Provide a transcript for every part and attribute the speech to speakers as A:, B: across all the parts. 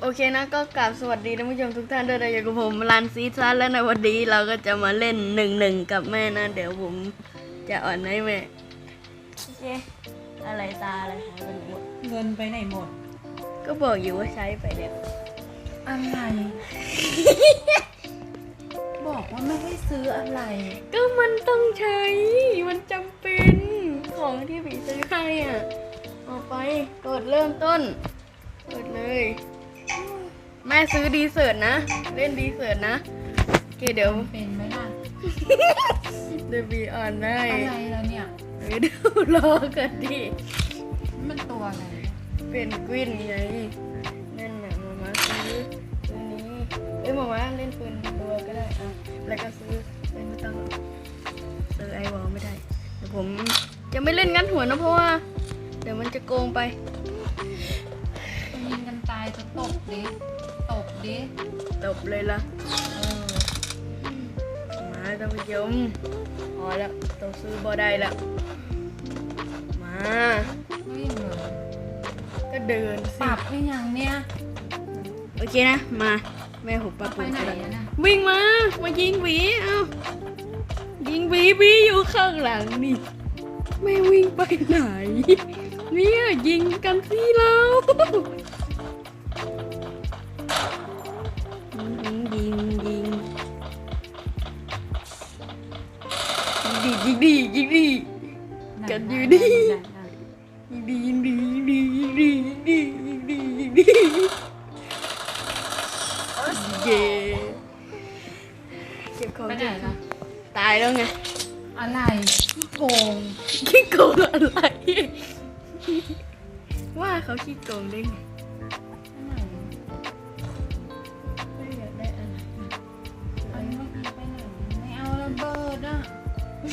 A: โอเคนะก็กราบสวัสดีท่านผู้ชมทุกท่านด้วยนะอยู่กับผมรันซีซันและในวันนี้เราก็จะมาเล่นหนึ่งหนึ่งกับแม่นะ เดี๋ยวผมจะอ่อนให้แม่โอเคอะไรตาอะไรหายไปหมด
B: เงินไปไหนหมด
A: ก็บอกอยู่ว่าใช้ไปแล้ว
B: อะไร บอกว่าไม่ให้ซื้ออะไร
A: ก็มันต้องใช้ มันจำเป็นของที่ผีซื้อให้อะเอาไปกดเริ่มต้นกดเลย แม่ซื้อดีเซิร์ตนะ เล่นดีเซิร์ตนะ โอเคเดี๋ยว
B: เป็นไหมล่ะ
A: เดี๋ยวบีอ่านได้
B: อะไรแล้วเนี่ย
A: เออเดี๋ยวรอกันดิ
B: มันตัวอะไร
A: เป็นกวินไงนั่นน่ะมามาซื้อตัวนี้เอ้ยมามาเล่นปืนตัวก็ได้อะแล้วก็ซื้อเล่นไม่ต้องหรอกซื้อไอวอลไม่ได้เดี๋ยวผมจะไม่เล่นงั้นหัวนะเพราะว่า เดี๋ยวมันจะโกงไป
B: จะยิงกันตายจะตบดิตบ ดิ
A: ตบเลยล่ะ
B: เออ
A: มาท่านผู้ชมพอแล้วต้องซื้อบอได้แล้วมา
B: วิ่งเลย
A: ก็เดิน
B: ป
A: สิ
B: รับให้ยังเนี่ย
A: โอเคนะ มาแม่หุบปะ
B: ไปไหนอะน่ะ
A: วิ่งมา มายิงหวีเอ้ายิงหวีหวีอยู่ข้างหลังนี่แม่วิ่งไปไหน เนี่ยยิงกันสิเรา ยิงยิงยิงยิงดียิงดียิงดีกันอยู่ดิยิงดียิงดียิงดียิงดียิงดียิงดียิงดีเย้เก็บของ
B: ไปไหน
A: เก็บขอ
B: ล่ะ
A: งตายแล้วไง
B: อะไรขี้โกง
A: ขี้โกงอะไรว่าเขาขี้โกงได้ไง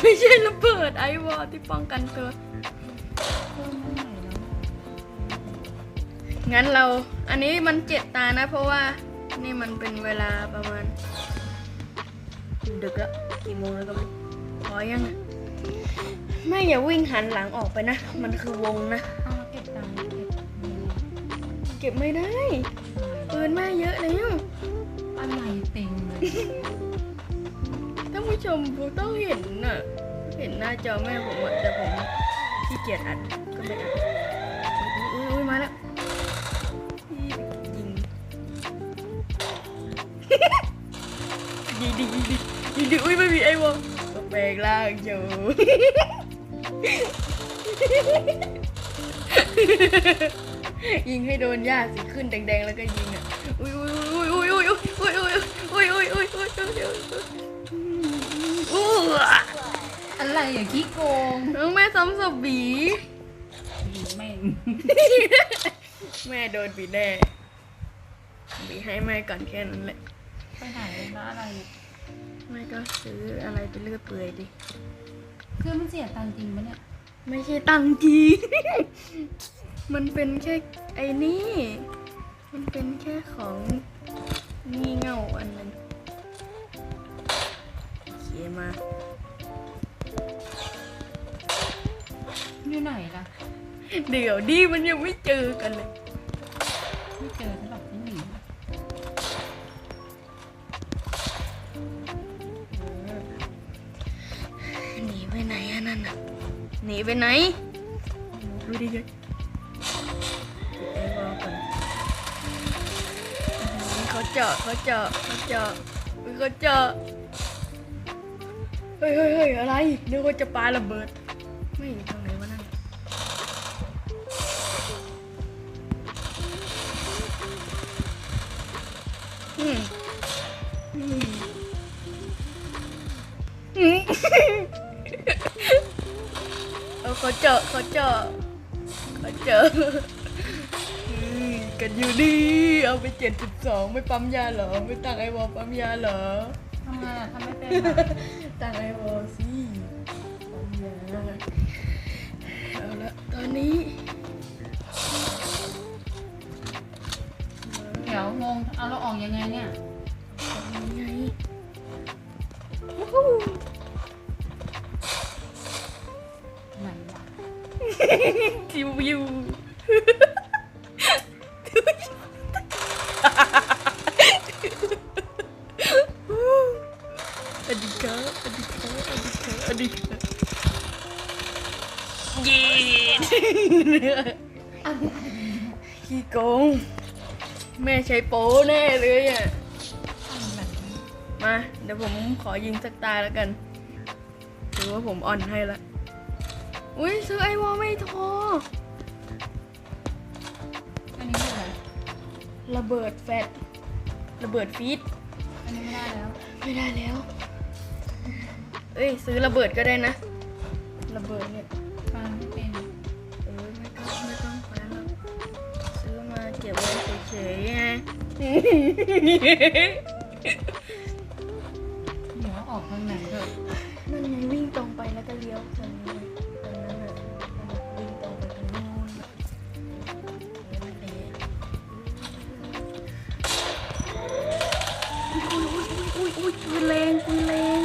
B: ไม่
A: ใช่ระเบิดไอวอลที่ป้องกันตัว
B: เพิ่มไปไหนแล้วอะ
A: งั้นเราอันนี้มันเจ็ดตานะ เพราะว่านี่มันเป็นเวลาประมาณ ดึกแล้วกี่โมงแล้วก็ไม่รู้พอยังอะไม่อย่าวิ่งหันหลังออกไปนะ มันคือวงนะ
B: เอามาเก็บตังค์เก็บเงิน
A: เก็บไม่ได้ปืนแม่เยอะแล้ว
B: อะไรเต็มเลย
A: ท่าน ผู้ชมผมต้องเห็นน่ะ เห็นหน้าจอแม่ผมอะแต่ผมขี้เกียจอัดก็ไม่อัดอุ้ยอุ้ยมาแล้วยิงยิงดิงยิงยิงดิอุ้ยไม่มีไอ้วงก็แปลงร่างอยู่ยิงให้โดนหญ้าสีขึ้นแดงๆแล้วก็ยิงอะอุ้ยอุ้ยอุ้ยอุ้ยอุ้ยอุ้ยอุ้ยอุ้ยอุ้ยอุ้ยอุ้ยอุ้ย อะ
B: ไรอย่าขี้โกง
A: น้องแม่ซ้ำศพบี
B: ผีแม่ง
A: แม่โดนบีแน่บีให้แม่ก่อนแค่นั้นแหละ
B: ไปไหนนะอะไรเนี่ย
A: แม่ก็ซื้ออะไรไปเลือกเปื่อยดิ
B: เครื่องมันเสียตังค์จริงปะเนี่ย
A: ไม่ใช่ตังค์จริง มันเป็นแค่ไอ้นี่ มันเป็นแค่ของงี่เง่าอันนึงเขียมา
B: อยู่ไหนล่ะ
A: เดี๋ยวดิมันยังไม่เจอกันเลย
B: ไม่เจอฉันหรอกฉันหนี
A: หนีไปไหนอะนั่นน่ะหนีไปไหนดูดิเลยไอ้วอลก่อนอื้อหือเขาเจาะเขาเจาะเขาเจาะอุ๊ยเขาเจาะเฮ้ยเฮ้ยเฮ้ยอะไรนึกว่าจะปาระเบิด ไม่ อยู่ตรงไหนวะนั่นอืมอืมอืมเอาเขาเจาะเขาเจาะเขาเจาะอืมกันอยู่ดี เอาไปเจ็ดสิบสองไม่ปั๊มยาเหรอ ไม่ตั้งไอวอลปั๊มยาเหรอ
B: ทำไมอะทำไม่เป็นอะ
A: ตั้งไอวอลสิปั๊มยาเอาละตอนนี้
B: ดี๋ยวงง เอาเราออกยังไงเนี่ยไหนวะ
A: จิววิวอดีตครับอดีตครับอดีตครับอดีตครับเย็นขี้โกง แม่ใช้โป้แน่เลยอะ มา เดี๋ยวผมขอยิงสักตาแล้วกัน ถือว่าผมอ่อนให้ละ อุ้ยซื้อไอวอลไม่ทอ
B: อันนี้คืออะไร
A: ระเบิดแฟดระเบิดฟีด
B: อันนี้ไม่ได้แล้ว
A: ไม่ได้แล้ว เอ้ยซื้อระเบิดก็ได้นะ ระเบิดเนี่ย
B: ฟังไม่เป็น
A: เออไม่ต้องไม่ต้องแขวนหรอกซื้อมาเก็บไว้เฉยๆไง
B: เดี๋ยวออกทางไหนเถอะ
A: นั่นไงวิ่งตรงไปแล้วก็เลี้ยวทางนี้ตรงนั้นน่ะวิ่งตรงไปทางโน้นน่ะเลี้ยวไปเลยอุ้ยอุ้ยอุ้ยอุ้ยปืนแรงปืนแรง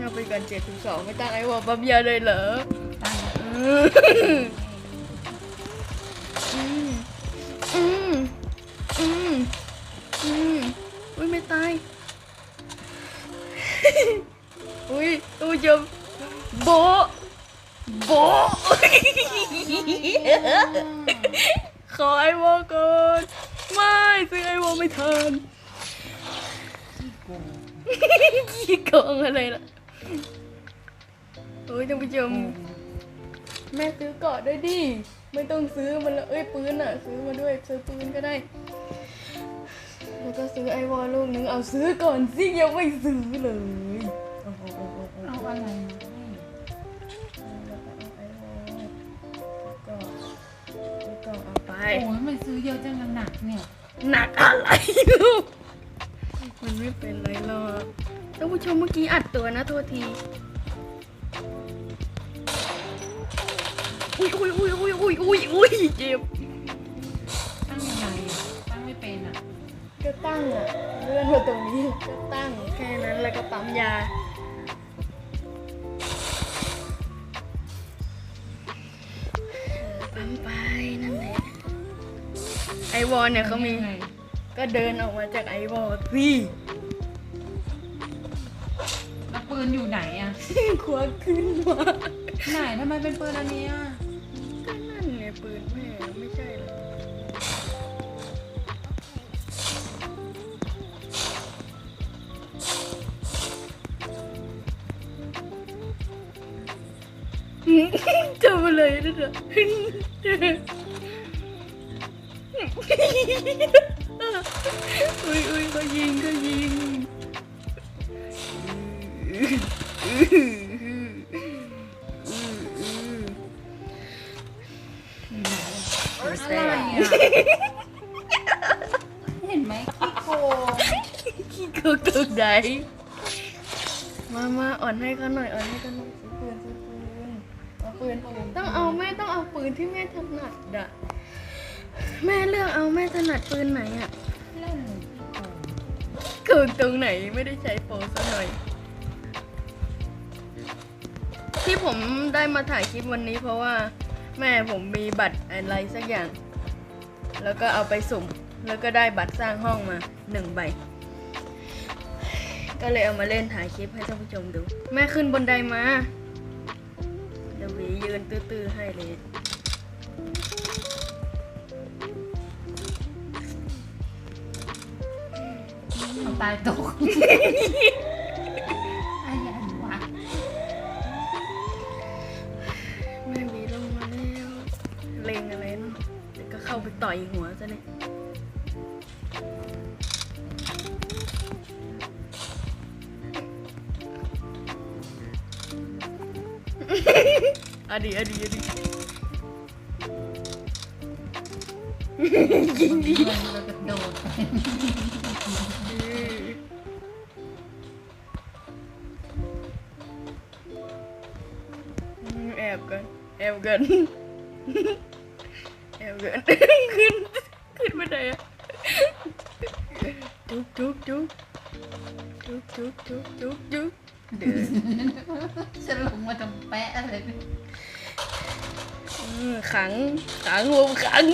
A: เอาไปก่อนเจ็ดถึงสองไม่ตั้งไอ้วอลปั๊มยาเลยเหรอ
B: ตั้ง
A: อไอวอก่อนไม่ซื้อไอวอลไม่ทัน
B: ขี้โกง
A: อะไรล่ะโอ้ยท่านผู้ชมแม่ซื้อเกาะด้วยดิไม่ต้องซื้อมันละเอ้ยปืนอะ ซื้อมาด้วยซื้อปืนก็ได้ แล้วก็ซื้อไอวอลลูกนึงเอาซื้อก่อนสิยังไม่ซื้อเลย
B: เอาอะไร โอ้ยมันซื้อเยอะจังหนักเนี่ย
A: หนักอะไรลูก มันไม่เป็นไรหรอกท่านผู้ชมเมื่อกี้อัดตัวนะโทษที อุ้ยอุ้ยอุ้ยอุ้ยอุ้ยอุ้ยอุ้ยเจ็บ
B: ตั้งยังไงอะตั้งไม่เป็นอะ
A: ก็ตั้งอะเลื่อนมาตรงนี้ก็ตั้งแค่นั้นแล้วก็ปั๊มยา วอลเนี่ยเขามี
B: ยังไง
A: ก็เดินออกมาจากไอวอลสิ
B: แล้วปืนอยู่ไหนอะ
A: ควักขึ้นมา
B: ไหนทำไมเป็นปืนอันเนี้ย
A: ก็นั่นไงปืนแม่ไม่ใช่เหรอจำอะไรนั่นน่ะอุ้ อุ้ยอุ้ยก็ยิงก็ยิง
B: อะไรอะเห็นไหมขี้โกง
A: ขี้โกงตรงไหนมามาอ่อนให้เขาหน่อยอ่อนให้เขาหน่อยซื้อปืนซื้อปืนเอาปืนต้องเอาแม่ต้องเอาปืนที่แม่ถนัดอะ แม่เลือกเอาแม่ถนัดปืนไหนอะ
B: เล่นขี้โกง
A: เกินตรงไหนไม่ได้ใช้โปรซะหน่อย ที่ผมได้มาถ่ายคลิปวันนี้เพราะว่า แม่ผมมีบัตรอะไรสักอย่าง แล้วก็เอาไปสุ่ม แล้วก็ได้บัตรสร้างห้องมาหนึ่งใบ ก็เลยเอามาเล่นถ่ายคลิปให้ท่านผู้ชมดู แม่ขึ้นบนไดมาเดี๋ยววียืนตื้อๆให้เลย
B: ตายตกไอ้ยันวะ
A: แม่หวีลงมาแล้วเลงอะไรเนาะเดี๋ยวก็เข้าไปต่อยหัวซะเนี่ยอะดีอะดีอะดียิงดี
B: มันเราจะโดด
A: กันแอบกันแอบกันขึ้นขึ้นมาไหนอะจุกจุกจุกจุกจุกจุกจุกจุกเดิน
B: จะลงมาทำแปะอะไรเนี่ย
A: อืมขังขังลมขัง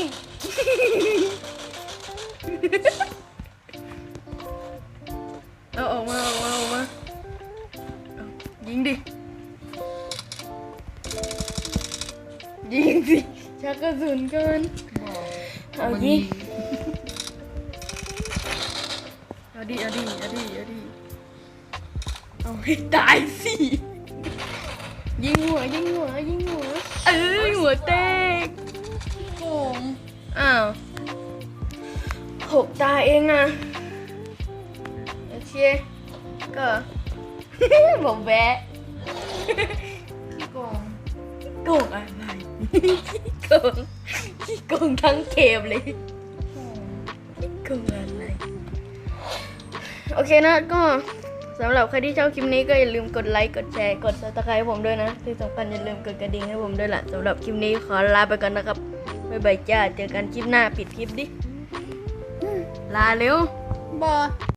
A: เอาออกมาออกมาออกมา ระสุนก่อน
B: บอก
A: เอา
B: มัน
A: ยิ
B: มี
A: งเอาดิ เอาดิ เอาดิ เอาดิ เอาให้ตายสิ ยิงหัว ยิงหัว ยิงหัว เอ้ยหัวแตก
B: โกง
A: อ้าวหกตาเองนะโอเค ก็ผมแวะ
B: โกง
A: โกงอะ ไรโกงโกงทั้งเกมเลย
B: กง
A: โกงอะไร โอเคนะก็สำหรับใครที่ชอบคลิปนี้ก็อย่าลืมกดไลค์ กดแชร์ กดซับสไครต์ให้ผมด้วยนะที่สำคัญอย่าลืมกดกระดิ่งให้ผมด้วยล่ะสำหรับคลิปนี้ขอลาไปก่อนนะครับ บ๊ายบายจ้า เจอกันคลิปหน้าปิดคลิปดิ ลาเร็ว
B: บอ